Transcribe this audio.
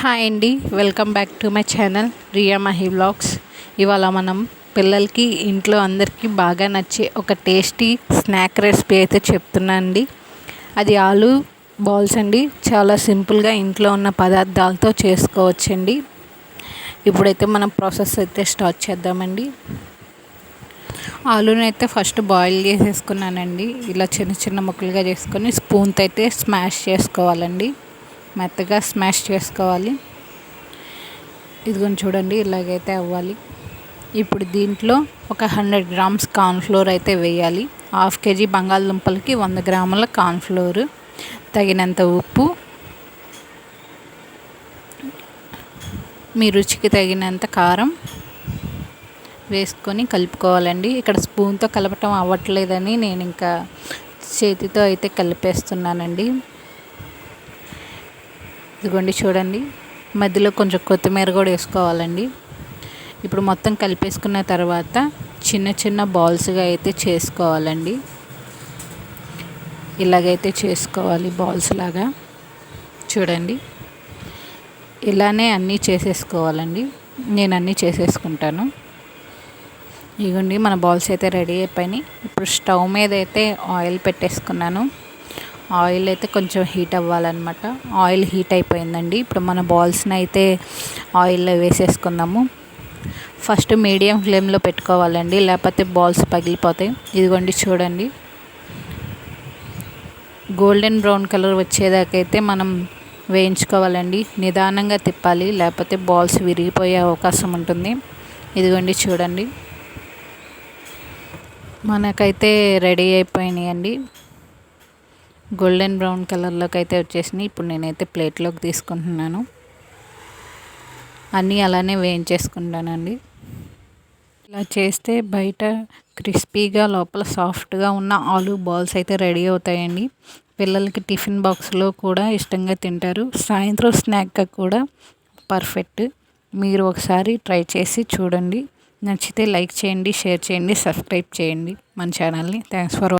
Hi అండి welcome back to my channel Riya Mahi vlogs. ఇవాళ మనం పిల్లలకి ఇంట్లో అందరికీ బాగా నచ్చే ఒక టేస్టీ స్నాక్ రెసిపీ అయితే చెప్తున్నా అండి. అది ఆలు బాల్స్ అండి. చాలా సింపుల్గా ఇంట్లో ఉన్న పదార్థాలతో చేసుకోవచ్చండి. ఇప్పుడైతే మనం ప్రాసెస్ అయితే స్టార్ట్ చేద్దామండి. ఆలూని అయితే ఫస్ట్ బాయిల్ చేసేసుకున్నానండి. ఇలా చిన్న చిన్న ముక్కలుగా చేసుకొని స్పూన్తో అయితే స్మాష్ చేసుకోవాలండి. మెత్తగా స్మాష్ చేసుకోవాలి. ఇదిగోని చూడండి ఇలాగైతే అవ్వాలి. ఇప్పుడు దీంట్లో ఒక హండ్రెడ్ గ్రామ్స్ కార్న్ఫ్లోర్ అయితే వేయాలి. హాఫ్ కేజీ బంగాళదుంపలకి వంద గ్రాముల కార్న్ఫ్లోర్. తగినంత ఉప్పు. మీ రుచికి తగినంత కారం వేసుకొని కలుపుకోవాలండి. ఇక్కడ స్పూన్తో కలపటం అవ్వట్లేదని నేను ఇంకా చేతితో అయితే కలిపేస్తున్నానండి. ఇదిగోండి చూడండి. మధ్యలో కొంచెం కొత్తిమీర కూడా వేసుకోవాలండి. ఇప్పుడు మొత్తం కలిపేసుకున్న తర్వాత చిన్న చిన్న బాల్స్గా అయితే చేసుకోవాలండి. ఇలాగైతే చేసుకోవాలి బాల్స్ లాగా. చూడండి. ఇలానే అన్నీ చేసేసుకోవాలండి. నేను అన్నీ చేసేసుకుంటాను. ఇగోండి మన బాల్స్ అయితే రెడీ అయిపోయినాయి. ఇప్పుడు స్టవ్ మీద అయితే ఆయిల్ పెట్టేసుకున్నాను. ఆయిల్ అయితే కొంచెం హీట్ అవ్వాలన్నమాట. ఆయిల్ హీట్ అయిపోయిందండి. ఇప్పుడు మన బాల్స్ని అయితే ఆయిల్లో వేసేసుకుందాము. ఫస్ట్ మీడియం ఫ్లేమ్లో పెట్టుకోవాలండి. లేకపోతే బాల్స్ పగిలిపోతాయి. ఇదిగోండి చూడండి. గోల్డెన్ బ్రౌన్ కలర్ వచ్చేదాకైతే మనం వేయించుకోవాలండి. నిదానంగా తిప్పాలి. లేకపోతే బాల్స్ విరిగిపోయే అవకాశం ఉంటుంది. ఇదిగోండి చూడండి. మనకైతే రెడీ అయిపోయినాయండి. గోల్డెన్ బ్రౌన్ కలర్లోకి అయితే వచ్చేసినాయి. ఇప్పుడు నేనైతే ప్లేట్లోకి తీసుకుంటున్నాను. అన్నీ అలానే వేయించేసుకుంటానండి. ఇలా చేస్తే బయట క్రిస్పీగా లోపల సాఫ్ట్గా ఉన్న ఆలు బాల్స్ అయితే రెడీ అవుతాయండి. పిల్లలకి టిఫిన్ బాక్స్లో కూడా ఇష్టంగా తింటారు. సాయంత్రం స్నాక్గా కూడా పర్ఫెక్ట్. మీరు ఒకసారి ట్రై చేసి చూడండి. నచ్చితే లైక్ చేయండి షేర్ చేయండి సబ్స్క్రైబ్ చేయండి. మన ఛానల్ని థ్యాంక్స్ ఫర్